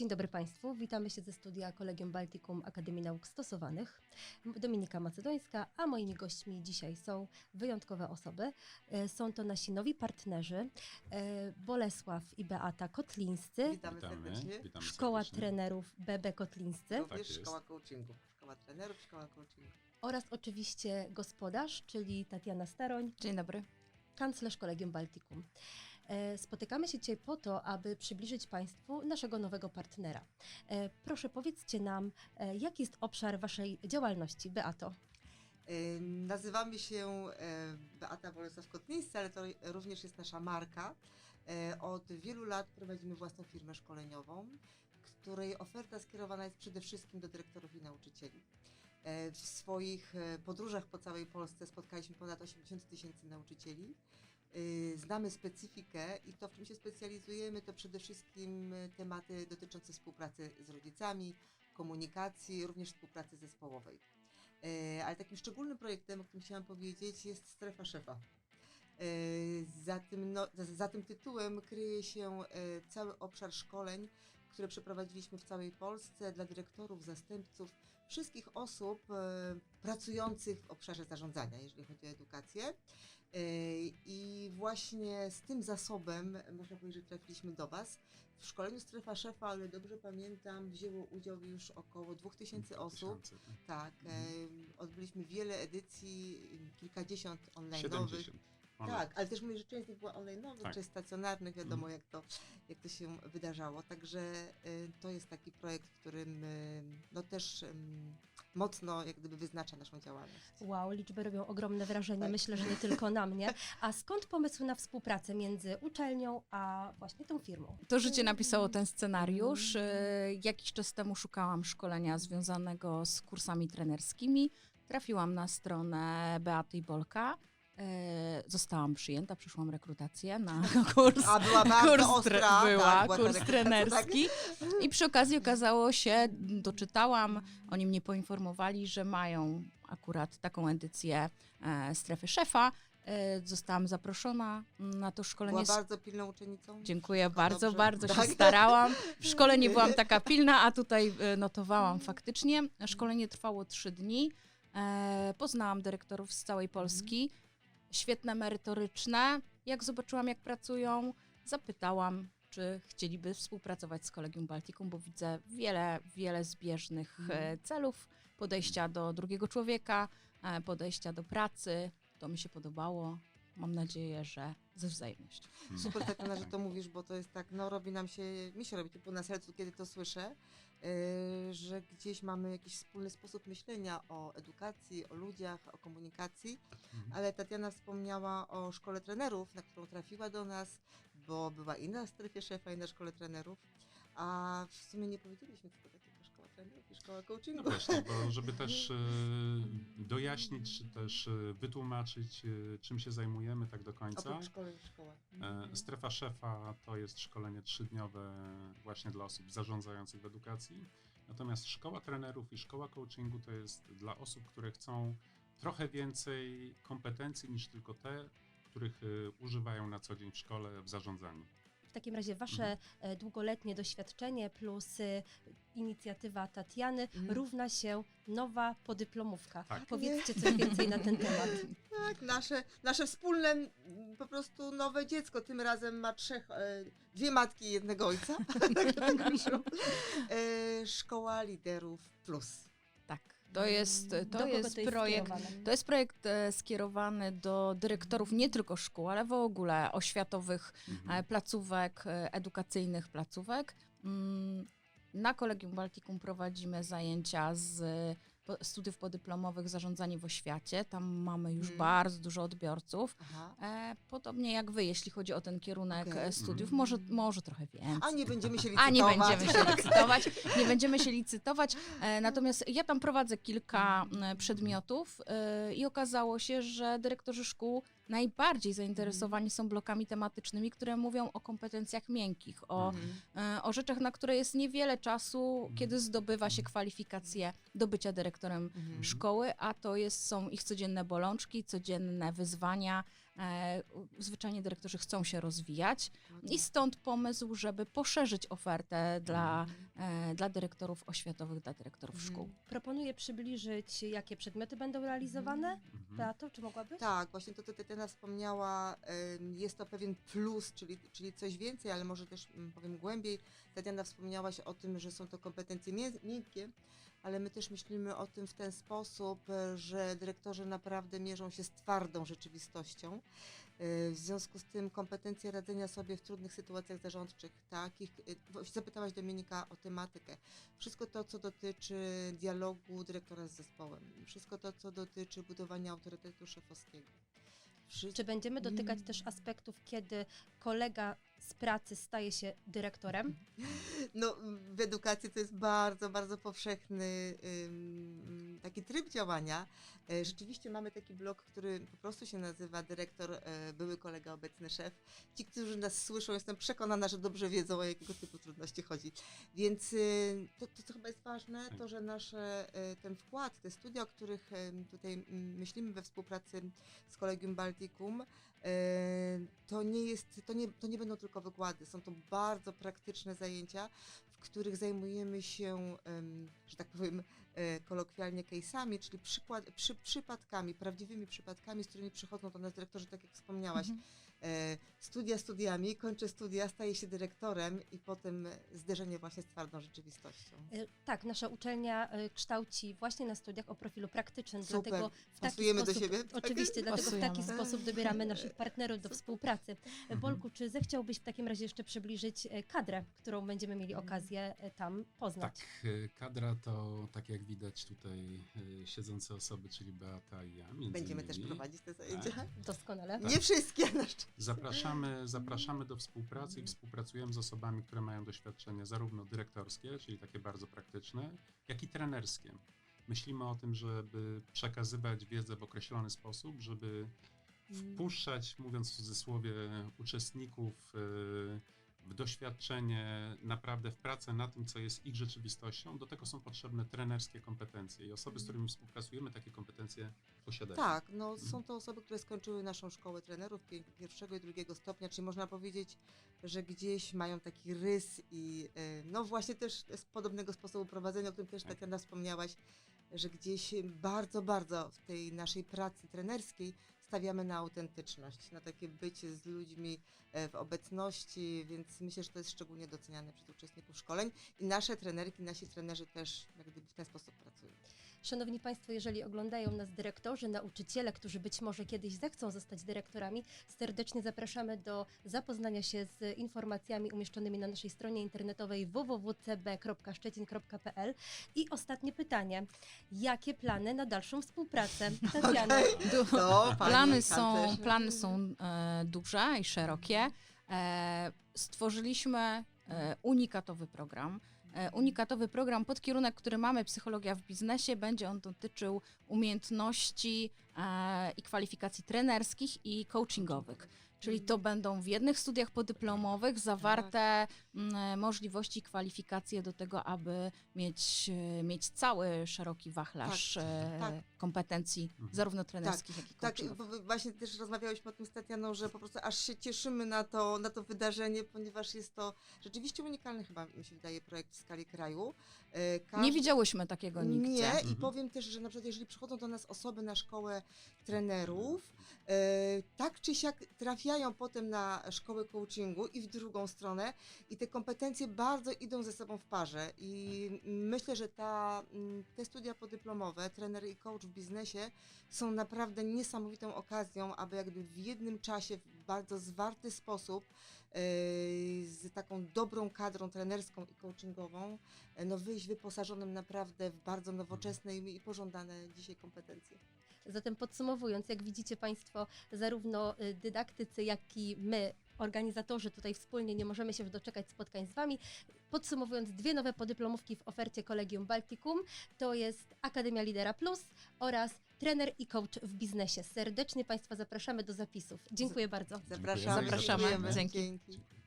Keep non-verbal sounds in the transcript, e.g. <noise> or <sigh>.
Dzień dobry Państwu. Witamy się ze studia Kolegium Baltikum Akademii Nauk Stosowanych. Dominika Macedońska, a moimi gośćmi dzisiaj są wyjątkowe osoby. E, Są to nasi nowi partnerzy e, Bolesław i Beata Kotlińscy, Witamy, Witamy, serdecznie. witamy Szkoła serdecznie. Trenerów BB Kotlińscy Również Tak szkoła coachingu. Szkoła trenerów, szkoła coachingu. oraz oczywiście gospodarz, czyli Tatiana Staroń, Dzień dobry. kanclerz Kolegium Baltikum. E, Spotykamy się dzisiaj po to, aby przybliżyć Państwu naszego nowego partnera. E, Proszę powiedzcie nam, e, jaki jest obszar Waszej działalności, Beato? Nazywamy się Beata Bolesław-Kotlińscy, ale to również jest nasza marka. Od wielu lat prowadzimy własną firmę szkoleniową, której oferta skierowana jest przede wszystkim do dyrektorów i nauczycieli. W swoich podróżach po całej Polsce spotkaliśmy ponad 80 tysięcy nauczycieli. E, Znamy specyfikę i to, w czym się specjalizujemy, to przede wszystkim e, tematy dotyczące współpracy z rodzicami, komunikacji, również współpracy zespołowej. E, Ale takim szczególnym projektem, o którym chciałam powiedzieć, jest strefa szefa. Za tym, no, za, za tym tytułem kryje się cały obszar szkoleń, które przeprowadziliśmy w całej Polsce dla dyrektorów, zastępców, wszystkich osób e, pracujących w obszarze zarządzania, jeżeli chodzi o edukację. E, I właśnie z tym zasobem, można powiedzieć, że trafiliśmy do Was. W szkoleniu Strefa Szefa, ale dobrze pamiętam, wzięło udział już około 2000 osób. Tysiące. Tak, Mhm. odbyliśmy wiele edycji, kilkadziesiąt online'owych. 70. Tak, ale też mówię, że część z nich była online'owych, Tak. część stacjonarnych, wiadomo Mhm. jak, to, jak to się wydarzało. Także y, to jest taki projekt, w którym y, no też ym, mocno jak gdyby wyznacza naszą działalność. Wow, liczby robią ogromne wrażenie, Tak. myślę, że nie tylko na mnie. A skąd pomysł na współpracę między uczelnią a właśnie tą firmą? To życie napisało ten scenariusz. E, Jakiś czas temu szukałam szkolenia związanego z kursami trenerskimi. Trafiłam na stronę Beaty i Bolka. E, Zostałam przyjęta, przyszłam rekrutację na <laughs> <laughs> kurs. A była kurs ostra. była, tak, była ta kurs trenerski. I przy okazji okazało się, doczytałam, oni mnie poinformowali, że mają akurat taką edycję e, strefy szefa. E, Zostałam zaproszona na to Tak. szkolenie. Była bardzo pilną uczennicą. Dziękuję bardzo, dobrze. bardzo się Tak. starałam. W szkole nie byłam <laughs> taka pilna, a tutaj notowałam faktycznie. Szkolenie trwało trzy dni. Poznałam dyrektorów z całej Polski. Świetne, merytoryczne. Jak zobaczyłam, jak pracują, zapytałam, czy chcieliby współpracować z Kolegium Baltikum, bo widzę wiele, wiele zbieżnych e, celów, podejścia do drugiego człowieka, e, podejścia do pracy. To mi się podobało. Mam nadzieję, że ze wzajemnością. Mhm. Super tak, że to mówisz, bo to jest tak, no robi nam się, mi się robi typu na sercu, kiedy to słyszę, że gdzieś mamy jakiś wspólny sposób myślenia o edukacji, o ludziach, o komunikacji, Mhm. ale Tatiana wspomniała o szkole trenerów, na którą trafiła do nas, bo była i na strefie szefa, i na szkole trenerów, a w sumie nie powiedzieliśmy, co to szkoła i szkoła No coachingu. właśnie, bo żeby też e, dojaśnić, czy też e, wytłumaczyć, e, czym się zajmujemy tak do końca. Oprócz szkoły szkoła. Strefa szefa to jest szkolenie trzydniowe właśnie dla osób zarządzających w edukacji. Natomiast szkoła trenerów i szkoła coachingu to jest dla osób, które chcą trochę więcej kompetencji niż tylko te, których używają na co dzień w szkole w zarządzaniu. W takim razie wasze e, długoletnie doświadczenie plus e, inicjatywa Tatiany Mhm. równa się nowa podyplomówka. Tak. Powiedzcie coś więcej na ten temat. <laughs> Tak, nasze, nasze wspólne po prostu nowe dziecko. Tym razem ma trzech, e, dwie matki i jednego ojca. <laughs> tak tak Szkoła Liderów Plus. Tak, to jest, Do to kogo jest to jest projekt. skierowane? To jest projekt e, skierowany do dyrektorów nie tylko szkół, ale w ogóle oświatowych Mhm. e, placówek, e, edukacyjnych placówek. Mm, Na Kolegium Baltikum prowadzimy zajęcia z studiów podyplomowych Zarządzanie w oświacie. Tam mamy już Mhm. bardzo dużo odbiorców. E, Podobnie jak wy, jeśli chodzi o ten kierunek Okej. e, studiów, Mhm. może, może trochę więcej. A nie będziemy się licytować. <laughs> A nie będziemy się <laughs> licytować, nie będziemy się licytować. E, natomiast ja tam prowadzę kilka e, przedmiotów e, i okazało się, że dyrektorzy szkół najbardziej zainteresowani są blokami tematycznymi, które mówią o kompetencjach miękkich, o, Mhm. e, o rzeczach, na które jest niewiele czasu, kiedy zdobywa się kwalifikacje do bycia dyrektorem Mhm. szkoły, a to jest, są ich codzienne bolączki, codzienne wyzwania, zwyczajnie dyrektorzy chcą się rozwijać i stąd pomysł, żeby poszerzyć ofertę dla, e, dla dyrektorów oświatowych, dla dyrektorów Mhm. szkół. Proponuję przybliżyć, jakie przedmioty będą realizowane. Mhm. Beato, czy mogłabyś? Tak, właśnie to, co Tatiana wspomniała, jest to pewien plus, czyli, czyli coś więcej, ale może też mm, powiem głębiej. Tatiana wspomniałaś o tym, że są to kompetencje mię- miękkie, ale my też myślimy o tym w ten sposób, e, że dyrektorzy naprawdę mierzą się z twardą rzeczywistością. E, W związku z tym kompetencje radzenia sobie w trudnych sytuacjach zarządczych, takich, e, zapytałaś Dominika o tematykę. Wszystko to, co dotyczy dialogu dyrektora z zespołem, wszystko to, co dotyczy budowania autorytetu szefowskiego. Wszy- Czy będziemy dotykać Mm. też aspektów, kiedy kolega z pracy staje się dyrektorem? No, w edukacji to jest bardzo, bardzo powszechny taki tryb działania. E, Rzeczywiście mamy taki blok, który po prostu się nazywa dyrektor, e, były kolega, obecny szef. Ci, którzy nas słyszą, jestem przekonana, że dobrze wiedzą, o jakiego typu trudności chodzi. Więc y, to, to co chyba jest ważne, to, że nasze, e, ten wkład, te studia, o których tutaj myślimy we współpracy z Kolegium Balticum, e, to nie jest, to nie, to nie będą tylko wykłady, są to bardzo praktyczne zajęcia, w których zajmujemy się, że tak powiem, e, kolokwialnie case'ami, czyli przykład, przy, przypadkami, prawdziwymi przypadkami, z którymi przychodzą do nas dyrektorzy, tak jak wspomniałaś. Mhm. E, studia studiami, kończę studia, staję się dyrektorem i potem zderzenie właśnie z twardą rzeczywistością. E, Tak, nasza uczelnia e, kształci właśnie na studiach o profilu praktycznym, Super. dlatego w taki Pasujemy do sposób, siebie? Tak? Oczywiście, dlatego w taki Pasujemy. sposób dobieramy naszych <laughs> partnerów do współpracy. Mhm. Bolku, czy zechciałbyś w takim razie jeszcze przybliżyć kadrę, którą będziemy mieli Mhm. okazję tam poznać? Tak, kadra to, tak jak widać tutaj siedzące osoby, czyli Beata i ja. Będziemy też innymi. prowadzić te zajęcia. Tak. Doskonale. Nie wszystkie <laughs> na szczęście. Zapraszamy, zapraszamy do współpracy i współpracujemy z osobami, które mają doświadczenie zarówno dyrektorskie, czyli takie bardzo praktyczne, jak i trenerskie. Myślimy o tym, żeby przekazywać wiedzę w określony sposób, żeby wpuszczać, mówiąc w cudzysłowie, uczestników y, w doświadczenie, naprawdę w pracę na tym, co jest ich rzeczywistością. Do tego są potrzebne trenerskie kompetencje i osoby, z którymi współpracujemy, takie kompetencje posiadają. Tak, no są to osoby, które skończyły naszą szkołę trenerów pierwszego i drugiego stopnia, czyli można powiedzieć, że gdzieś mają taki rys i e, no właśnie też z podobnego sposobu prowadzenia, o którym też Tak. Tatiana wspomniałaś, że gdzieś bardzo, bardzo w tej naszej pracy trenerskiej stawiamy na autentyczność, na takie bycie z ludźmi e, w obecności, więc myślę, że to jest szczególnie doceniane przez uczestników szkoleń i nasze trenerki, nasi trenerzy też jak gdyby w ten sposób pracują. Szanowni Państwo, jeżeli oglądają nas dyrektorzy, nauczyciele, którzy być może kiedyś zechcą zostać dyrektorami, serdecznie zapraszamy do zapoznania się z informacjami umieszczonymi na naszej stronie internetowej www.cb.szczecin.pl. I ostatnie pytanie. Jakie plany na dalszą współpracę? <laughs> Tatiana, Du- To pani plany, są, plany są e, duże i szerokie. E, stworzyliśmy e, unikatowy program. E, unikatowy program pod kierunek, który mamy, Psychologia w biznesie. Będzie on dotyczył umiejętności e, i kwalifikacji trenerskich i coachingowych. Czyli to będą w jednych studiach podyplomowych zawarte mm, możliwości i kwalifikacje do tego, aby mieć, e, mieć cały szeroki wachlarz e, tak. kompetencji, Mhm. zarówno trenerskich, jak i Tak, coachingowych. bo wy- właśnie też rozmawiałyśmy o tym z Tatianą, że po prostu aż się cieszymy na to, na to wydarzenie, ponieważ jest to rzeczywiście unikalny chyba, mi się wydaje, projekt w skali kraju. E, Nie każdy- widziałyśmy takiego nigdzie. Nie, i Mhm. powiem też, że na przykład jeżeli przychodzą do nas osoby na szkołę trenerów, e, tak czy siak trafiają potem na szkołę coachingu i w drugą stronę i te kompetencje bardzo idą ze sobą w parze i myślę, że ta, mm, te studia podyplomowe, trener i coach w biznesie są naprawdę niesamowitą okazją, aby jakby w jednym czasie w bardzo zwarty sposób e, z taką dobrą kadrą trenerską i coachingową e, no wyjść wyposażonym naprawdę w bardzo nowoczesne i i pożądane dzisiaj kompetencje. Zatem podsumowując, jak widzicie Państwo, zarówno y, dydaktycy, jak i my, organizatorzy tutaj wspólnie nie możemy się już doczekać spotkań z Wami. Podsumowując, dwie nowe podyplomówki w ofercie Kolegium Balticum to jest Akademia Lidera Plus oraz trener i coach w biznesie. Serdecznie Państwa zapraszamy do zapisów. Dziękuję bardzo. Zapraszamy. Zapraszamy. dziękujemy. Dzięki. Dzięki.